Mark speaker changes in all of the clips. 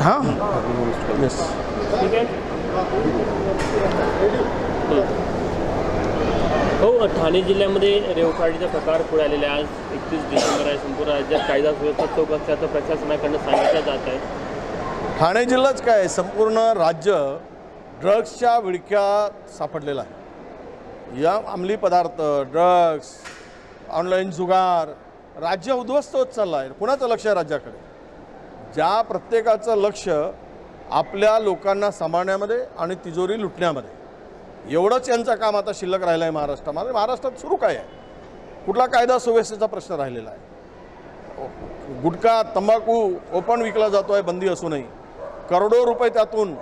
Speaker 1: हां? येस
Speaker 2: ठीक आहे हो ठाणे जिल्ह्यामध्ये रेवकाडीचा प्रकार पुढे आलेला आहे. आज एकतीस डिसेंबर आहे. संपूर्ण राज्यात कायदा सुव्यवस्था चौक असल्याचं प्रशासनाकडनं सांगितलं जात आहे.
Speaker 1: ठाणे जिल्हाच काय संपूर्ण राज्य ड्रग्सच्या विळख्यात सापडलेलं आहे. या अंमली पदार्थ ड्रग्स ऑनलाईन जुगार राज्य उद्ध्वस्त होत चाललं आहे कुणाचं लक्ष आहे राज्याकडे. ज्या प्रत्येकाचं लक्ष आपल्या लोकांना सांभाळण्यामध्ये आणि तिजोरी लुटण्यामध्ये. एवढंच यांचं काम आता शिल्लक राहिलं आहे महाराष्ट्रामध्ये. महाराष्ट्रात सुरू काय आहे? कुठला कायदा सुव्यवस्थेचा प्रश्न राहिलेला आहे? गुटखा तंबाखू ओपन विकला जातो आहे बंदी असूनही. करोडो रुपये त्यातून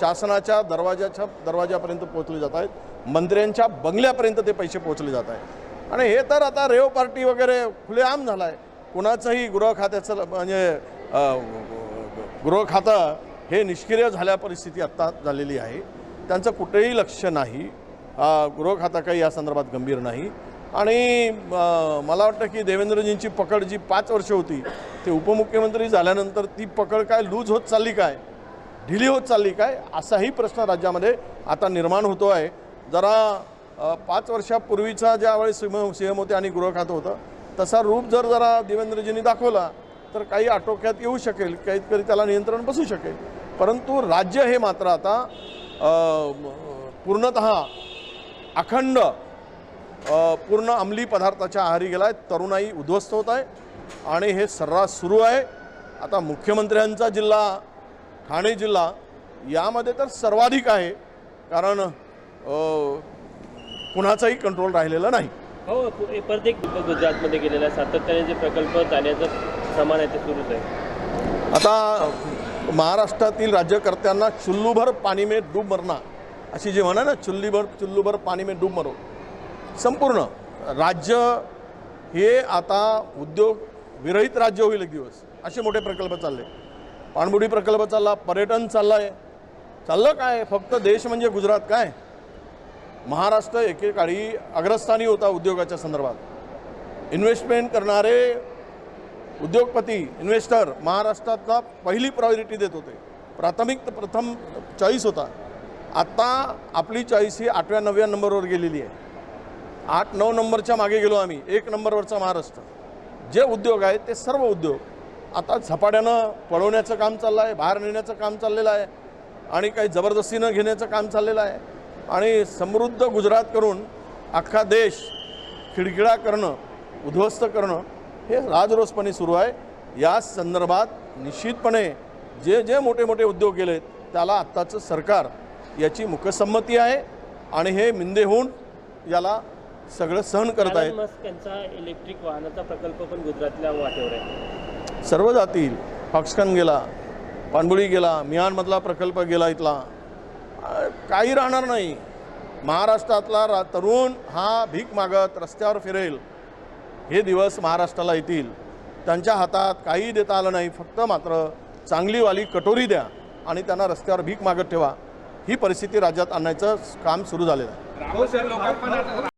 Speaker 1: शासनाच्या दरवाजाच्या दरवाजापर्यंत पोहोचले जात आहेत. मंत्र्यांच्या बंगल्यापर्यंत ते पैसे पोहोचले जात आहेत. आणि हे तर आता रेव पार्टी वगैरे खुलेआम झाला आहे कुणाचंही गृह खात्याचं म्हणजे अ, गृह खातं हे निष्क्रिय झाल्या परिस्थिती आत्ता झालेली आहे. त्यांचं कुठेही लक्ष नाही. अ, गृह खाता काही या संदर्भात गंभीर नाही. आणि मला वाटतं की देवेंद्रजींची पकड जी पाच वर्ष होती ते उपमुख्यमंत्री झाल्यानंतर ती पकड काय लूज होत चालली काय? ढिली होत चालली काय? असाही प्रश्न राज्यामध्ये आता निर्माण होतो आहे जरा पाच वर्षापूर्वीचा ज्यावेळेस सिंह सिंह होते आणि गृह खातं होतं तसा रूप जर जरा देवेंद्रजींनी दाखवला तर काही आटोक्यात येऊ शकेल काहीतरी त्याला नियंत्रण बसू शकेल. परंतु राज्य हे मात्र आता पूर्णत अखंड पूर्ण अंमली पदार्थाच्या आहारी गेला आहे तरुणाई उद्ध्वस्त होत आहे आणि हे सर्रास सुरू आहे. आता मुख्यमंत्र्यांचा जिल्हा ठाणे जिल्हा यामध्ये तर सर्वाधिक आहे कारण कुणाचाही कंट्रोल राहिलेला नाही.
Speaker 2: हो पु- परत एक गुजरातमध्ये गेलेला सातत्याने जे प्रकल्प जाण्याचं प्रमाण आहे ते सुरूच आहे.
Speaker 1: आता महाराष्ट्रातील राज्यकर्त्यांना चुल्लूभर पाणी में डूब मरना अशी जी म्हणा ना चुल्लीभर चुल्लूभर पाणी में डूब मरो संपूर्ण राज्य हे आता उद्योग विरहित राज्य होईल एक दिवस. असे मोठे प्रकल्प चालले. पाणबुडी प्रकल्प चालला पर्यटन चाललं आहे चाललं काय? फक्त देश म्हणजे गुजरात काय? महाराष्ट्र एकेकाळी अग्रस्थानी होता उद्योगाच्या संदर्भात. इन्व्हेस्टमेंट करणारे उद्योगपती इन्व्हेस्टर महाराष्ट्रातला पहिली प्रायोरिटी देत होते. प्राथमिक प्रथम चॉईस होता. आत्ता आपली चॉईस ही आठव्या नवव्या नंबरवर गेलेली आहे. आठ नऊ नंबरच्या मागे गेलो आम्ही. एक नंबरवरचा महाराष्ट्र. जे उद्योग आहेत ते सर्व उद्योग. आता झपाट्यानं पळवण्याचं काम चाललं आहे बाहेर नेण्याचं काम चाललेलं आहे. आणि काही जबरदस्तीनं घेण्याचं काम चाललेलं आहे. आणि समृद्ध गुजरात करून अख्खा देश खिडखिडा करणं उद्ध्वस्त करणं हे राजरोसपणे सुरू आहे. या संदर्भात निश्चितपणे जे जे मोठे मोठे उद्योग गेलेत त्याला आत्ताचं सरकार याची मुखसंमती आहे आणि हे मिंदे होऊन याला सगळं सहन करत आहेत.
Speaker 2: एलन मस्क यांचा इलेक्ट्रिक वाहनाचा प्रकल्प पण गुजरातल्या वाटेवर आहे.
Speaker 1: सर्व जातील. फॉक्सकन गेला पाणबुडी गेला मिहानमधला प्रकल्प गेला इथला. काही राहणार नाही. महाराष्ट्रातला रा तरुण हा भीक मागत रस्त्यावर फिरेल. हे दिवस महाराष्ट्राला येतील. त्यांच्या हातात काही देता आलं नाही. फक्त मात्र चांगलीवाली कटोरी द्या आणि त्यांना रस्त्यावर भीक मागत ठेवा. ही परिस्थिती राज्यात आणण्याचं काम सुरू झालेलं आहे.
Speaker 3: हो